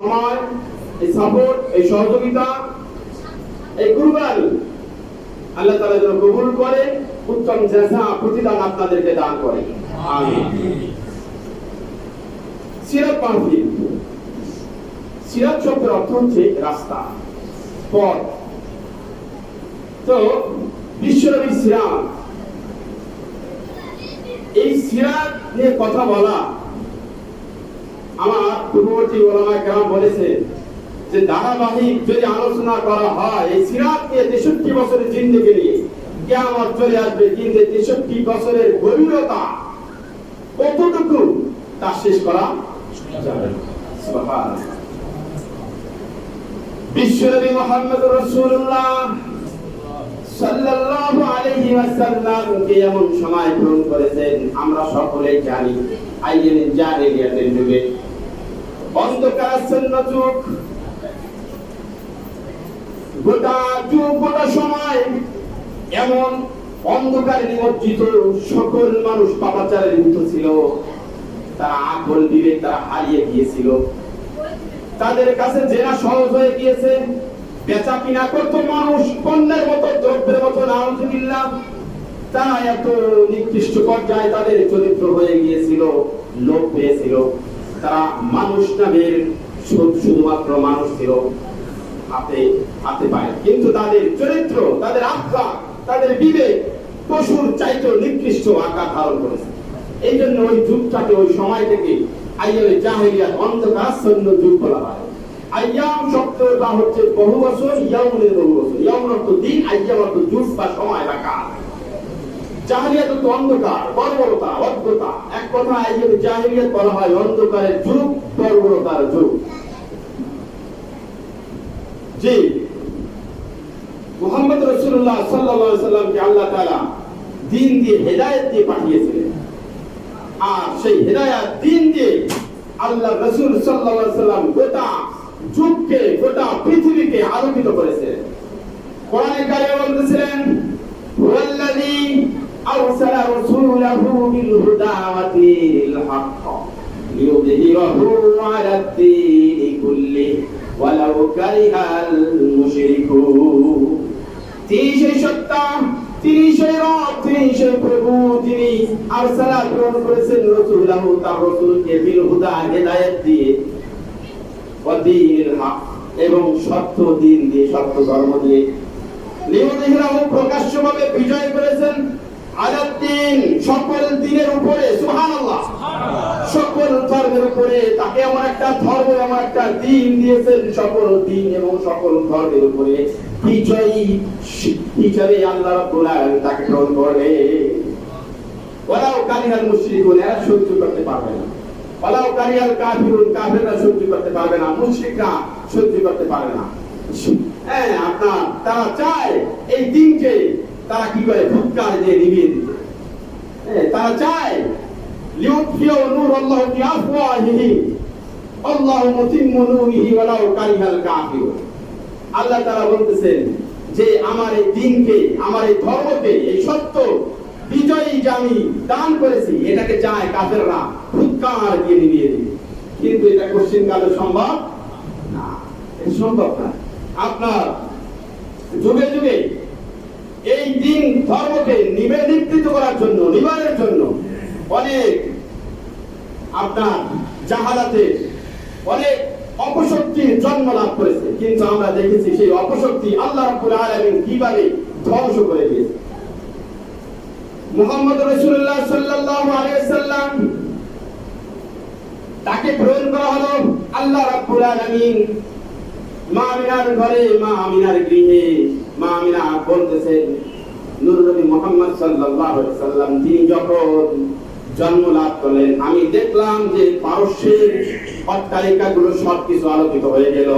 সময় এই সাপোর্ট এই সহযোগিতা, এই কুরবানি আল্লাহ তাআলা যেন কবুল করে, উত্তম জাযা প্রতিদান আপনাদেরকে দান করে। সিরাত মাহফিল। সিরাত শব্দের অর্থ হচ্ছে রাস্তা, পথ। তো বিশ্বনবী সিরাত, এই সিরাত নিয়ে কথা বলা আমার পূর্ববর্তী ওলামা কেরাম বলেছে যে ধারাবাহিক যদি আলোচনা করা হয়, এই সিরাত নিয়ে তেষট্টি বছরের জিন্দগি নিয়ে কেমন চলে আসবে। কিন্তু তেষট্টি বছরের গভীরতা কতটুকু, তা শেষ করা বিশ্বনবী মোহাম্মদ সাল্লাল্লাহু আলাইহি এমন সময় গ্রহণ করেছেন, আমরা সকলেই জানি। আইয়েন জাহেলিয়াতের যুগে সকল মানুষ পাপাচারে লিপ্ত ছিল। তারা আকল বিবেক তারা হারিয়ে গিয়েছিল। তাদের কাছে জেনা সহজ হয়ে গিয়েছে। বেচা কিনা করতো মানুষ পণ্যের মতো, দ্রব্যের মতো, নাউজুবিল্লাহ। তারা এত নিকৃষ্ট পর্যায়ে তাদের চরিত্র হয়ে গিয়েছিল লোক পেয়েছিল। তারা মানুষ নামের শুধু- শুধুমাত্র মানুষ ছিল হাতে হাতে পায় কিন্তু তাদের চরিত্র তাদের আত্মা তাদের বিবেক পশুর চাইতে নিকৃষ্ট আকার ধারণ করেছে এই জন্য ওই যুগটাকে ওই সময় থেকে আইয়ামে যুগ বলা হয় আইয়াম শব্দটা হচ্ছে বহু বছর বহু বছর ইয়াউন অর্থ দিন আইয়াম অর্থ যুগ বা সময় বা কাল জাহেলিয়াত অর্থ অন্ধকার, বর্বরতা অজ্ঞতা এক কথা আইয়ামে জাহেলিয়াত বলা হয়, অন্ধকারের যুগ, বর্বরতার যুগ। জি। মোহাম্মদ রসুল্লাহ সাল্লাহ সাল্লামকে আল্লাহ তাআলা দিন দিয়ে হেদায়েত দিয়ে পাঠিয়েছিলেন। আর সেই হেদায়াত দিন দিয়ে আল্লাহ রসুল সাল্লাহ সাল্লাম গোটা যুগকে, গোটা পৃথিবীকে আলোকিত করেছেন কোরআনে কারিমে বলতেছিলেন এবং সত্য দিন দিয়ে সত্য ধর্ম দিয়ে। লিউযহিরাহু প্রকাশ্যভাবে বিজয় করেছেন। আলাদ্দিন সকল দিনের উপরে, সুবহানাল্লাহ। সকল ধর্মের উপরে তাকে এমন একটা ধর্ম, এমন একটা দিন দিয়েছেন সকল দিন এবং সকল ধর্মের উপরে। বিজয়ী হিসাবে আল্লাহ রাব্বুল তাকে গ্রহণ করবে ওলাও কারিহাল মুশরিকুন, এরা সহ্য করতে পারবে না। ওলাও কারিহাল কাফিরুন, কাফিররা সহ্য করতে পারবে না, মুশরিকরা সহ্য করতে পারবে না। হ্যাঁ আপনার, তারা চায় এই দিনকে তারা কি করে? ফুৎকার দিয়ে নিভিয়ে দিতে তারা চায় নূর মুতিম্মু নূরিহি কারিহাল আল্লাহ তাআলা বলতেছেন যে, আমার এই দিনকে, আমার এই ধর্মকে, এই সত্য বিজয়ী যে আমি দান করেছি, এটাকে চায় কাফেররা ফুৎকার দিয়ে নিভিয়ে দিবে। কিন্তু এটা কোশ্চিন কালে সম্ভব না। এটা সম্ভব না। আপনার যুগে যুগে ধর্মকে নিবেদিত করার জন্য, নিবারের জন্য অনেক আপনার জাহালাতে অনেক অপশক্তির জন্ম লাভ করেছে। কিন্তু আমরা দেখেছি সেই অপশক্তি আল্লাহ রাব্বুল আলামিন কীভাবে ধ্বংস করে দিয়েছে। মুহাম্মদ রাসূলুল্লাহ সাল্লাল্লাহু আলাইহি সাল্লাম তাকে প্রেরণ করা হলো আল্লাহ রাব্বুল আলামিন। মা আমিনার ঘরে মা আমিনার গৃহে মা আমিনা বলতেছেন নূর নবী মুহাম্মদ সাল্লাল্লাহু আলাইহি সাল্লাম, তিনি যখন জন্ম লাভ করলেন, আমি দেখলাম যে পারস্যের অট্টালিকাগুলো সবকিছু আলোকিত হয়ে গেল।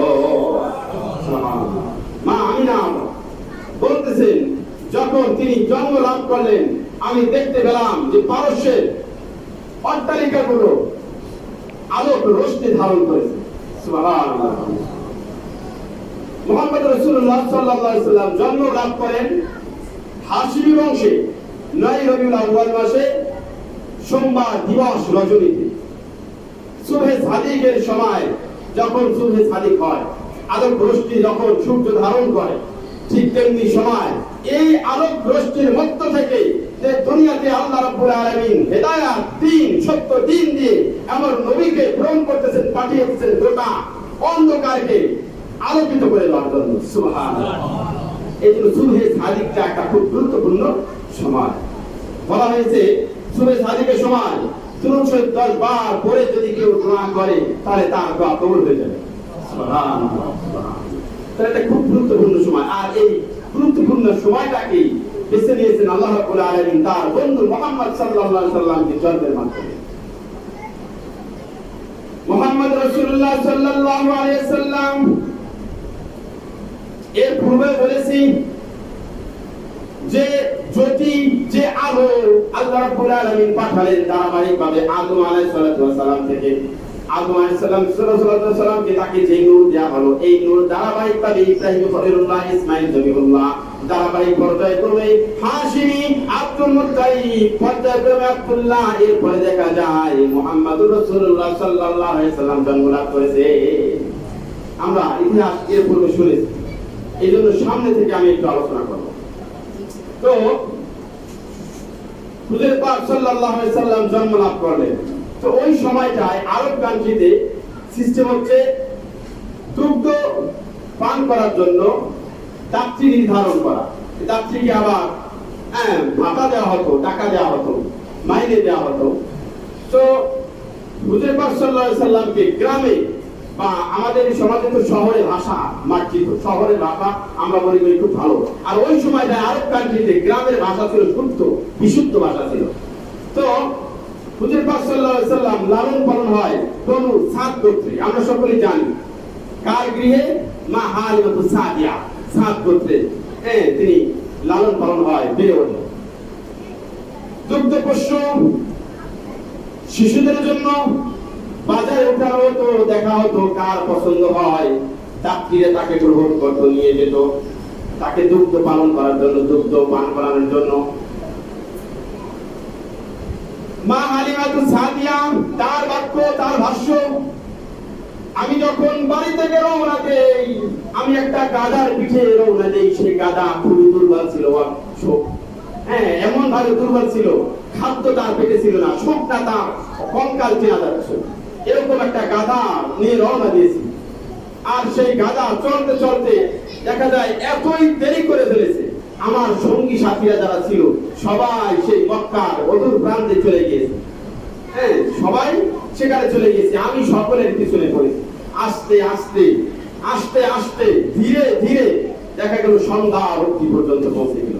মা আমিনা বলতেছেন, যখন তিনি জন্ম লাভ করলেন, আমি দেখতে পেলাম যে পারস্যের অট্টালিকাগুলো আলোক রশ্মি ধারণ করেছে। সুবহানাল্লাহ। মোহাম্মদ রসুল্লাহ সাল্লাহ সাল্লাম জন্ম লাভ করেন হাসিমি বংশে নয় রবিউল আউয়াল মাসে সোমবার দিবস রজনীতে। সুবে সাদিকের সময় যখন সুহে সাদিক হয়, আলোক রশ্মি যখন সূর্য ধারণ করে, ঠিক তেমনি সময় এই আলোক রশ্মির মধ্য থেকে যে দুনিয়াতে আল্লাহ রাব্বুল আলামিন হেদায়াত, দিন, সত্য, দিন দিয়ে এমন নবীকে প্রেরণ করতেছেন, পাঠিয়েছেন গোটা অন্ধকারকে আলোকিত করে দেওয়ার জন্য। সুবহানাল্লাহ। এই জন্য সুবহে সাদিকটা একটা খুব গুরুত্বপূর্ণ সময়। বলা হয়েছে সুবহে সাদিকের সময় তুরুন দশ বার পরে যদি কেউ দোয়া করে, তাহলে তার দোয়া কবুল হয়ে যাবে। তাহলে এটা খুব গুরুত্বপূর্ণ সময়। আর এই গুরুত্বপূর্ণ সময়টাকে বেছে নিয়েছেন আল্লাহ রাব্বুল আলামিন তার বন্ধু মুহাম্মদ সাল্লাল্লাহু আলাইহি সাল্লামকে মাধ্যমে। মুহাম্মদ রাসূলুল্লাহ সাল্লাল্লাহু আলাইহি সাল্লাম এর পূর্বে বলেছি যে জ্যোতি, যে আলো আল্লাহ রাব্বুল আলামিন পাঠালেন আদম আলাইহিস সালাম থেকে। আদম আলাইহিস সালাম তাকে যে নূর দেয়া হলো, এই নূর ইব্রাহিম খলিলুল্লাহ ইসমাঈল ধারাবাহিক পর্যায়ক্রমে হাশিমি আব্দুল মুত্তালিব আব্দুল্লাহ দেখা যায় মুহাম্মদুর রাসূলুল্লাহ সাল্লাল্লাহু আলাইহি সাল্লাম জন্মলাভ করেছে। আমরা ইতিহাস এর পূর্বে শুনেছি। এই জন্য সামনে থেকে আমি একটু আলোচনা করব। তো, হুজুর পাক সাল্লাল্লাহু আলাইহি সাল্লাম জন্ম লাভ করলেন। তো ওই সময়টায় আরব কান্ট্রিতে সিস্টেম হচ্ছে দুগ্ধ পান করার জন্য দাত্রী নির্ধারণ করা। দাত্রীকে আবার হ্যাঁ ভাতা দেওয়া হতো, টাকা দেওয়া হতো, মাইনে দেওয়া হতো। তো হুজুর পাক সাল্লাল্লাহু আলাইহি সাল্লামকে গ্রামে বা আমাদের সমাজে তো শহরে ভাষা মার্জিত শহরের ভাষা আমরা বলি খুব ভালো। আর ওই সময়টা আরব কান্ট্রিতে গ্রামের ভাষা ছিল শুদ্ধ, বিশুদ্ধ ভাষা ছিল। তো হুজুর লালন পালন হয় কোন সাত আমরা সকলেই জানি। কার গৃহে? মা সাদিয়া সাত গোত্রে। হ্যাঁ তিনি লালন পালন হয় বেড়ে ওঠে দুগ্ধ পোষ্য শিশুদের জন্য বাজারে ওঠানো হতো দেখা হতো কার পছন্দ হয়। যাত্রীরা তাকে গ্রহণ করতো নিয়ে যেত। তাকে দুগ্ধ পালন করার জন্য, দুগ্ধ পান করানোর জন্য। মা হালিমাতু সাদিয়া, তার বাক্য, তার ভাষ্য, আমি যখন বাড়ি থেকে রওনা দেই, আমি একটা গাদার পিঠে রওনা দেই। সেই গাদা খুবই দুর্বল ছিল হ্যাঁ এমন ভাবে দুর্বল ছিল। খাদ্য তার পেটে ছিল না শোকটা তার কঙ্কাল চেনা যাচ্ছে এরকম একটা গাধা নিয়ে রওনা দিয়েছি। আর সেই গাধা চলতে চলতে দেখা যায় এতই দেরি করে ফেলেছে। আমার সঙ্গী সাথীরা যারা ছিল, সবাই সেই মক্কার অদূর প্রান্তে চলে গিয়েছে। হ্যাঁ সবাই সেখানে চলে গেছে আমি সকলের পিছনে পড়েছি আস্তে আস্তে আস্তে আস্তে, ধীরে ধীরে দেখা গেল সন্ধ্যা অবধি পর্যন্ত পৌঁছে গেল।